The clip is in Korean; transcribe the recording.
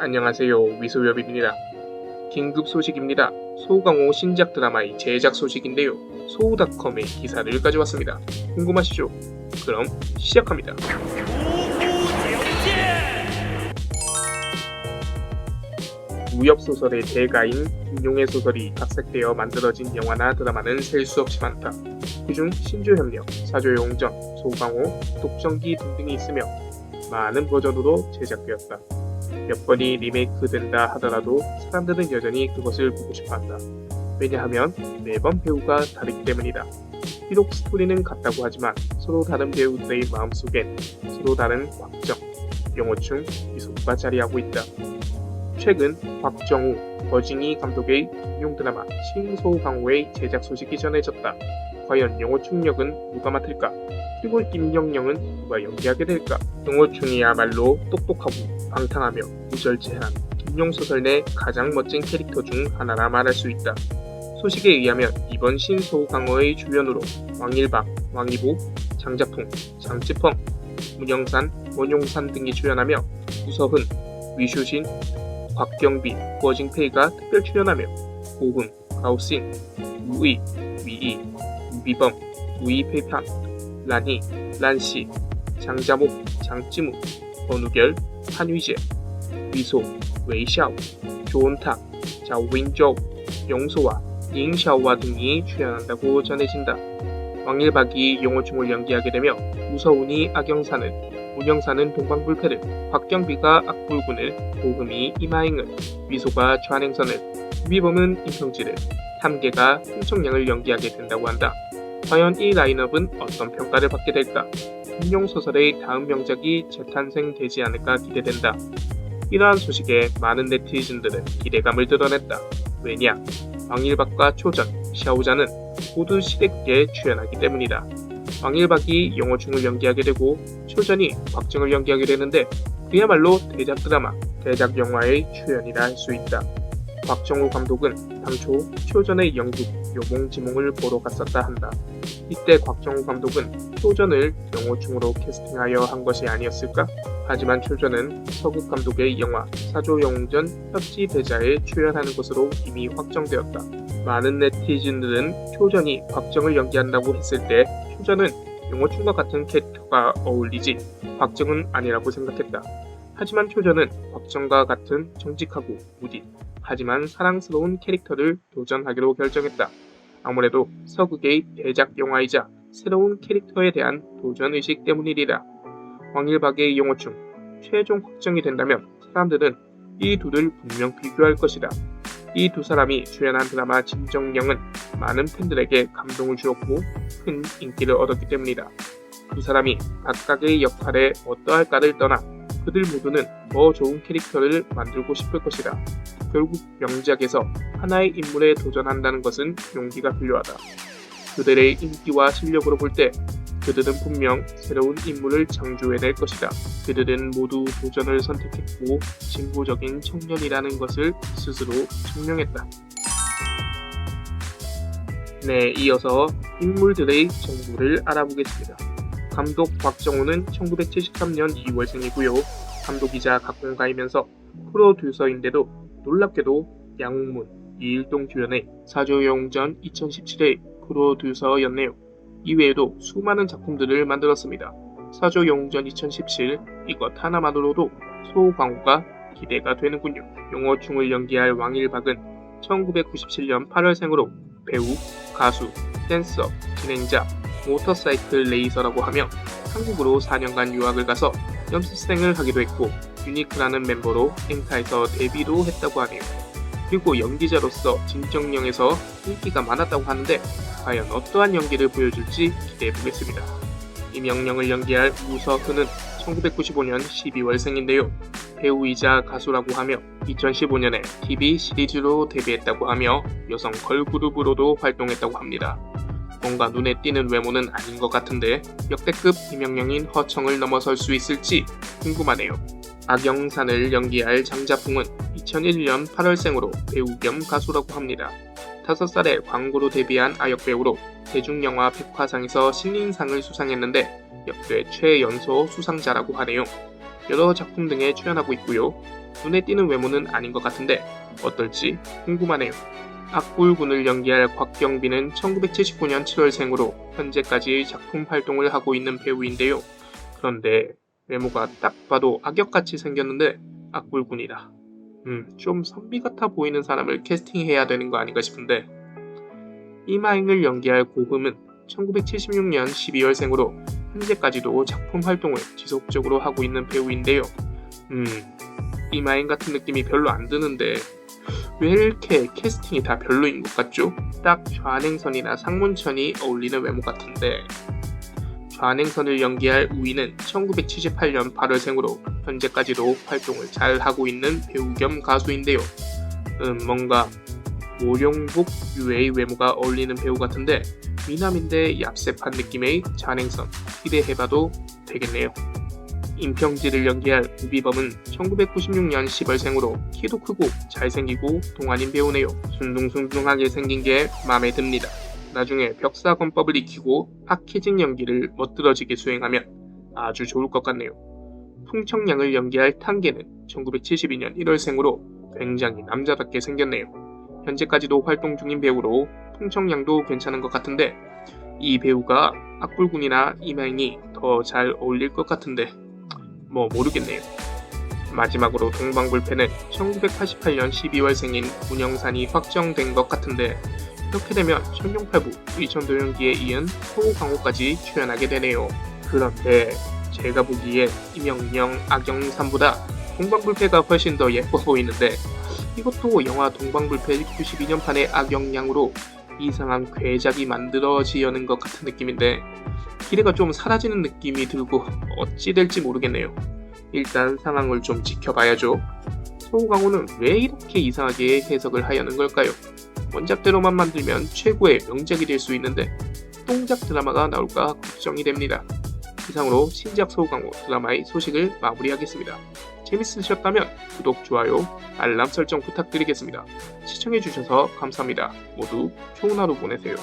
안녕하세요. 미소엽입니다. 긴급 소식입니다. 소강호 신작 드라마의 제작 소식인데요. 소우닷컴의 기사를 가져왔습니다. 궁금하시죠? 그럼 시작합니다. 무협소설의 대가인 김용의 소설이 각색되어 만들어진 영화나 드라마는 셀 수 없이 많다. 그중 신조협력, 사조용전, 소강호, 독전기 등등이 있으며 많은 버전으로 제작되었다. 몇 번이 리메이크 된다 하더라도 사람들은 여전히 그것을 보고 싶어 한다. 왜냐하면 매번 배우가 다르기 때문이다. 비록 스토리는 같다고 하지만 서로 다른 배우들의 마음속엔 서로 다른 곽정, 영호충, 이소가 자리하고 있다. 최근 곽정우, 버징이 감독의 공용 드라마 신소강호의 제작 소식이 전해졌다. 과연 영호충 역은 누가 맡을까? 그리고 임영영은 누가 연기하게 될까? 영호충이야말로 똑똑하고 방탕하며 무절제한 김용 소설 내 가장 멋진 캐릭터 중 하나라 말할 수 있다. 소식에 의하면 이번 신소강호의 주연으로 왕일박, 왕이보, 장자풍, 장지펑, 문영산, 원용산 등이 출연하며 우서훈, 위슈신, 곽경비, 버징페이가 특별 출연하며 고흥, 가오신, 우의, 위이, 우비범, 우이페판, 란희, 란씨, 장자목, 장찌무, 권우결, 한휘재, 미소, 웨이샤오, 조은탁, 자오윈조, 영소와 잉샤오와 등이 출연한다고 전해진다. 왕일박이 용호충을 연기하게 되며 우서운이 악영사는, 문영사는 동방불패를, 곽경비가 악불군을, 고금이 이마행을, 미소가 좌냉선을, 미범은 임평지를, 탐계가 흥청량을 연기하게 된다고 한다. 과연 이 라인업은 어떤 평가를 받게 될까? 금용 소설의 다음 명작이 재탄생되지 않을까 기대된다. 이러한 소식에 많은 네티즌들은 기대감을 드러냈다. 왜냐? 왕일박과 초전, 샤오자는 모두 시대극에 출연하기 때문이다. 왕일박이 영호충을 연기하게 되고 초전이 곽정을 연기하게 되는데 그야말로 대작 드라마, 대작 영화의 출연이라 할 수 있다. 곽정우 감독은 당초 초전의 영국 요몽지몽을 보러 갔었다 한다. 이때 곽정우 감독은 초전을 영호충으로 캐스팅하여 한 것이 아니었을까? 하지만 초전은 서국 감독의 영화 사조영웅전 협지대자에 출연하는 것으로 이미 확정되었다. 많은 네티즌들은 초전이 곽정을 연기한다고 했을 때 초전은 영호충과 같은 캐릭터가 어울리지 곽정은 아니라고 생각했다. 하지만 초전은 곽정과 같은 정직하고 무딘 하지만 사랑스러운 캐릭터를 도전하기로 결정했다. 아무래도 서극의 대작 영화이자 새로운 캐릭터에 대한 도전 의식 때문이리라. 왕일박의 영호충 최종 확정이 된다면 사람들은 이 둘을 분명 비교할 것이다. 이 두 사람이 출연한 드라마 진정령은 많은 팬들에게 감동을 주었고 큰 인기를 얻었기 때문이다. 두 사람이 각각의 역할에 어떠할까를 떠나 그들 모두는 더 좋은 캐릭터를 만들고 싶을 것이다. 결국 명작에서 하나의 인물에 도전한다는 것은 용기가 필요하다. 그들의 인기와 실력으로 볼 때 그들은 분명 새로운 인물을 창조해낼 것이다. 그들은 모두 도전을 선택했고 진보적인 청년이라는 것을 스스로 증명했다. 네, 이어서 인물들의 정보를 알아보겠습니다. 감독 박정우는 1973년 2월생이고요. 감독이자 각본가이면서 프로듀서인데도 놀랍게도 양문, 이일동 주연의 사조영전 2017의 프로듀서였네요. 이외에도 수많은 작품들을 만들었습니다. 사조영전 2017 이것 하나만으로도 소광호가 기대가 되는군요. 용어충을 연기할 왕일박은 1997년 8월생으로 배우, 가수, 댄서, 진행자, 모터사이클 레이서라고 하며 한국으로 4년간 유학을 가서 연습생을 하기도 했고 유니크라는 멤버로 엔카에서 데뷔도 했다고 하네요. 그리고 연기자로서 진정령에서 인기가 많았다고 하는데 과연 어떠한 연기를 보여줄지 기대해 보겠습니다. 이명령을 연기할 우서훈은 1995년 12월생인데요. 배우이자 가수라고 하며 2015년에 TV 시리즈로 데뷔했다고 하며 여성 걸그룹으로도 활동했다고 합니다. 뭔가 눈에 띄는 외모는 아닌 것 같은데 역대급 이명령인 허청을 넘어설 수 있을지 궁금하네요. 악영산을 연기할 장자풍은 2001년 8월생으로 배우 겸 가수라고 합니다. 5살에 광고로 데뷔한 아역 배우로 대중영화 백화상에서 신인상을 수상했는데 역대 최연소 수상자라고 하네요. 여러 작품 등에 출연하고 있고요. 눈에 띄는 외모는 아닌 것 같은데 어떨지 궁금하네요. 악불군을 연기할 곽경빈은 1979년 7월생으로 현재까지 작품 활동을 하고 있는 배우인데요. 그런데 외모가 딱 봐도 악역같이 생겼는데 악불군이라. 음, 좀 선비 같아 보이는 사람을 캐스팅해야 되는 거 아닌가 싶은데 이마잉을 연기할 고금은 1976년 12월생으로 현재까지도 작품 활동을 지속적으로 하고 있는 배우인데요. 음, 이마잉 같은 느낌이 별로 안 드는데 왜 이렇게 캐스팅이 다 별로인 것 같죠? 딱 좌냉선이나 상문천이 어울리는 외모 같은데 좌냉선을 연기할 우이는 1978년 8월생으로 현재까지도 활동을 잘 하고 있는 배우 겸 가수인데요. 음, 뭔가 모룡복 유의 외모가 어울리는 배우 같은데 미남인데 얍셉한 느낌의 좌냉선 기대해봐도 되겠네요. 임평지를 연기할 우비범은 1996년 10월생으로 키도 크고 잘생기고 동안인 배우네요. 순둥순둥하게 생긴 게 마음에 듭니다. 나중에 벽사권법을 익히고 파키징 연기를 멋들어지게 수행하면 아주 좋을 것 같네요. 풍청양을 연기할 탕계는 1972년 1월생으로 굉장히 남자답게 생겼네요. 현재까지도 활동 중인 배우로 풍청양도 괜찮은 것 같은데 이 배우가 악불군이나 이마인이 더 잘 어울릴 것 같은데 뭐 모르겠네요. 마지막으로 동방불패는 1988년 12월생인 문영산이 확정된 것 같은데 이렇게 되면 천룡팔부 의천도 연기에 이은 소강호까지 출연하게 되네요. 그런데 제가 보기에 이명령 악영삼보다 동방불패가 훨씬 더 예뻐 보이는데 이것도 영화 동방불패 92년판의 악영양으로 이상한 괴작이 만들어지려는 것 같은 느낌인데 기대가 좀 사라지는 느낌이 들고 어찌 될지 모르겠네요. 일단 상황을 좀 지켜봐야죠. 소강호는 왜 이렇게 이상하게 해석을 하려는 걸까요? 원작대로만 만들면 최고의 명작이 될 수 있는데 똥작 드라마가 나올까 걱정이 됩니다. 이상으로 신작 소강호 드라마의 소식을 마무리하겠습니다. 재밌으셨다면 구독, 좋아요, 알람 설정 부탁드리겠습니다. 시청해주셔서 감사합니다. 모두 좋은 하루 보내세요.